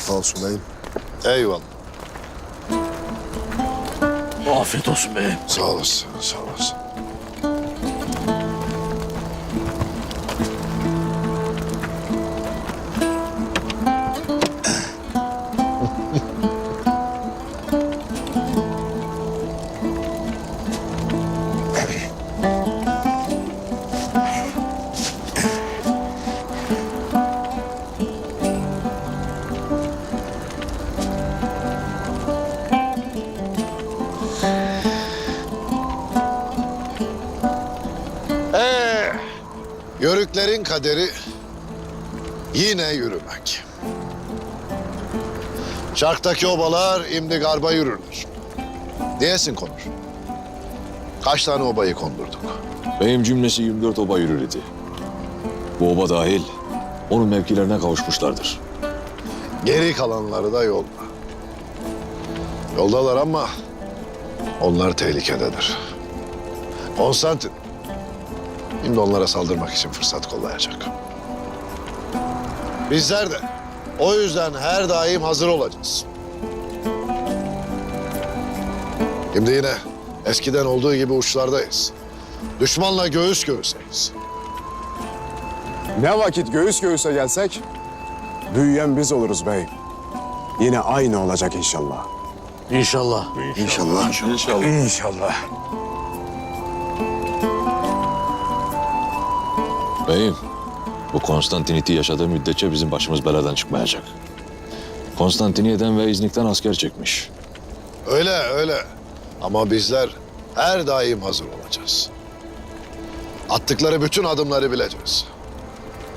Sağ olsun beyim. Eyvallah. Afiyet olsun beyim. Sağ olasın, sağ olasın. Ee, yörüklerin kaderi yine yürümek. Şarktaki obalar imdi garba yürürler. Diyesin konur. Kaç tane obayı kondurduk? Beyim cümlesi 24 oba yürür idi. Bu oba dahil onun mevkilerine kavuşmuşlardır. Geri kalanları da yolda. Yoldalar ama onlar tehlikededir. Konstantin, şimdi onlara saldırmak için fırsat kollayacak. Bizler de o yüzden her daim hazır olacağız. Şimdi yine eskiden olduğu gibi uçlardayız. Düşmanla göğüs göğüseyiz. Ne vakit göğüs göğüse gelsek büyüyen biz oluruz beyim. Yine aynı olacak inşallah. İnşallah. İnşallah. İnşallah. İnşallah. Beyim, bu Konstantiniyeti yaşadığı müddetçe bizim başımız beladan çıkmayacak. Konstantiniyye'den ve İznik'ten asker çekmiş. Öyle öyle. Ama bizler her daim hazır olacağız. Attıkları bütün adımları bileceğiz.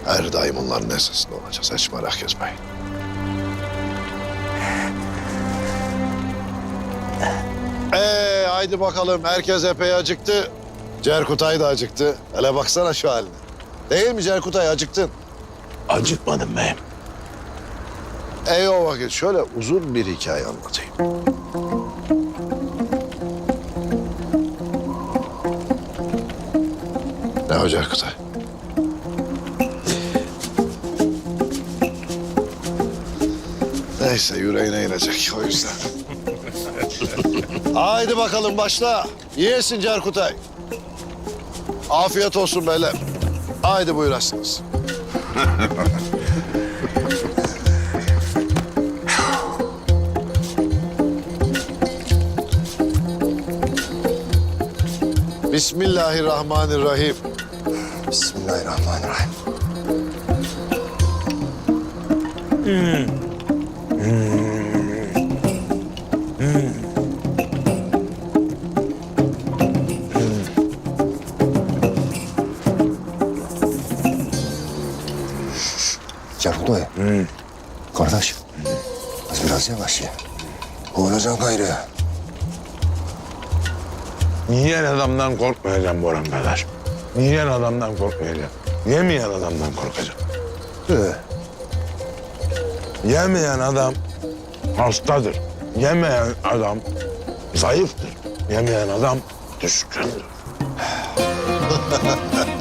Her daim onların esasında olacağız. Hiç merak etmeyin. Ee, haydi bakalım. Herkes epey acıktı. Cerkutay da acıktı. Hele baksana şu haline. Değil mi Cerkutay? Acıktın. Acıkmadım beyim. Ey o vakit şöyle uzun bir hikaye anlatayım. Ne o Cerkutay? Neyse yüreğine inecek o yüzden. Haydi bakalım başla. Yiyesin Cerkutay. Afiyet olsun beyler. Haydi buyurasınız. Bismillahirrahmanirrahim. Bismillahirrahmanirrahim. Cerkutoy. Kardeş. Az biraz yavaş ye. Boğulacaksın gayrı. Yiyen adamdan korkmayacağım Boran kardeş. Yiyen adamdan korkmayacağım. Yemeyen adamdan korkacağım. Ee, Yemeyen adam hastadır. Yemeyen adam zayıftır. Yemeyen adam düşkündür.